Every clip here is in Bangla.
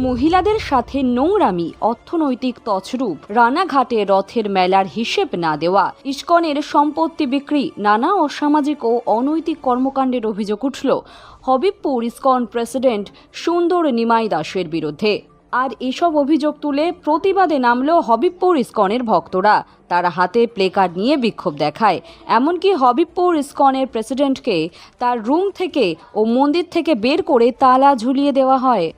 মহিলাদের সাথে নোংরামি, অর্থনৈতিক তছরূপ, রানাঘাটে রথের মেলার হিসেব না দেওয়া, ইস্কনের সম্পত্তি বিক্রি, নানা অসামাজিক ও অনৈতিক কর্মকাণ্ডের অভিযোগ উঠল। হবিবপুর ইস্কন প্রেসিডেন্ট সুন্দর নিমাই দাসের বিরুদ্ধে। আর এসব অভিযোগ তুলে প্রতিবাদে নামল হবিবপুর ইস্কনের ভক্তরা। তারা হাতে প্লেকার্ড নিয়ে বিক্ষোভ দেখায়। এমনকি হবিবপুর ইস্কনের প্রেসিডেন্টকে তার রুম থেকে ও মন্দির থেকে বের করে তালা ঝুলিয়ে দেওয়া হয়।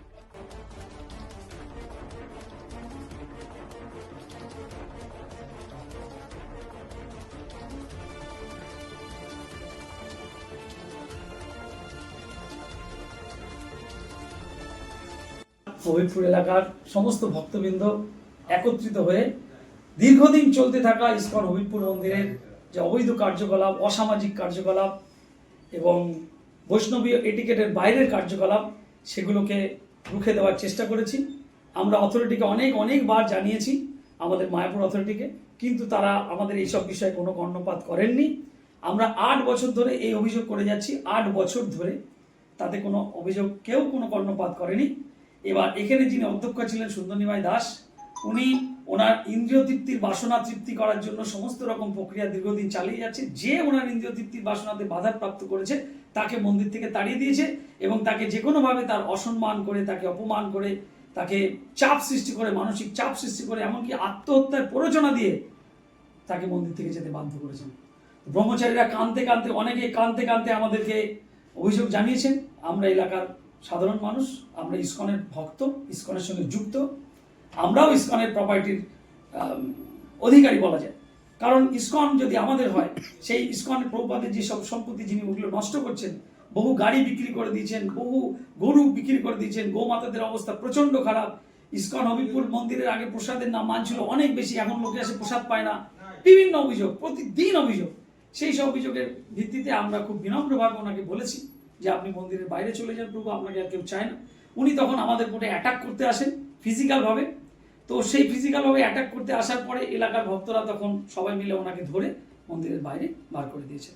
হবিবপুর এলাকার সমস্ত ভক্তবৃন্দ একত্রিত হয়ে দীর্ঘদিন চলতে থাকা ইস্কন হবিবপুর মন্দিরের যে অবৈধ কার্যকলাপ, অসামাজিক কার্যকলাপ এবং বৈষ্ণবীয় এটিকেটের বাইরের কার্যকলাপ, সেগুলোকে রুখে দেওয়ার চেষ্টা করেছি। আমরা অথরিটিকে অনেক অনেকবার জানিয়েছি, আমাদের মায়াপুর অথরিটিকে কিন্তু তারা আমাদের এইসব বিষয়ে কোনো কর্ণপাত করেননি। আমরা আট বছর ধরে এই অভিযোগ করে যাচ্ছি, আট বছর ধরে তাতে কোনো অভিযোগ, কেউ কোনো কর্ণপাত করেনি। এবার এখানে যিনি অধ্যক্ষ ছিলেন সুন্দরনিমাই দাস, উনি ওনার ইন্দ্রিয় তৃপ্তির বাসনা তৃপ্তি করার জন্য সমস্ত রকম প্রক্রিয়া দীর্ঘদিন চালিয়ে যাচ্ছে। যে ওনার ইন্দ্রিয় তৃপ্তির বাসনাতে বাধা প্রাপ্ত করেছে, তাকে মন্দির থেকে তাড়িয়ে দিয়েছে এবং তাকে যে কোনোভাবে তার অসম্মান করে, তাকে অপমান করে, তাকে চাপ সৃষ্টি করে, মানসিক চাপ সৃষ্টি করে, এমনকি আত্মহত্যার প্ররোচনা দিয়ে তাকে মন্দির থেকে যেতে বাধ্য করেছেন। ব্রহ্মচারীরা কানতে কানতে অনেকে কানতে কানতে আমাদেরকে অভিযোগ জানিয়েছেন, আমরা এলাকার সাধারণ মানুষ, আমরা ইসকনের ভক্ত, ইসকনের সঙ্গে যুক্ত। আমরাও ইসকনের প্রপার্টির অধিকারী বলা যায়। কারণ ইসকন যদি আমাদের হয়, সেই ইসকন প্রভুপাদের যেসব সম্পত্তি যিনি ওগুলো নষ্ট করছেন, বহু গাড়ি বিক্রি করে দিয়েছেন, বহু গরু বিক্রি করে দিয়েছেন, গোমাতাদের অবস্থা প্রচণ্ড খারাপ। ইসকন হবিপুর মন্দিরের আগে প্রসাদের নাম মান ছিল অনেক বেশি, এখন লোকে এসে প্রসাদ পায় না। বিভিন্ন অভিযোগ, প্রতিদিন অভিযোগ। সেই সব অভিযোগের ভিত্তিতে আমরা খুব বিনম্রভাবে ওনাকে বলেছি। যে আপনি মন্দিরের বাইরে চলে যান প্রভু, আপনাকে আর কেউ চায় না। উনি তখন আমাদের উপরে অ্যাটাক করতে আসেন ফিজিক্যালভাবে তো সেই ফিজিক্যালভাবে অ্যাটাক করতে আসার পরে এলাকার ভক্তরা তখন সবাই মিলে ওনাকে ধরে মন্দিরের বাইরে বার করে দিয়েছে।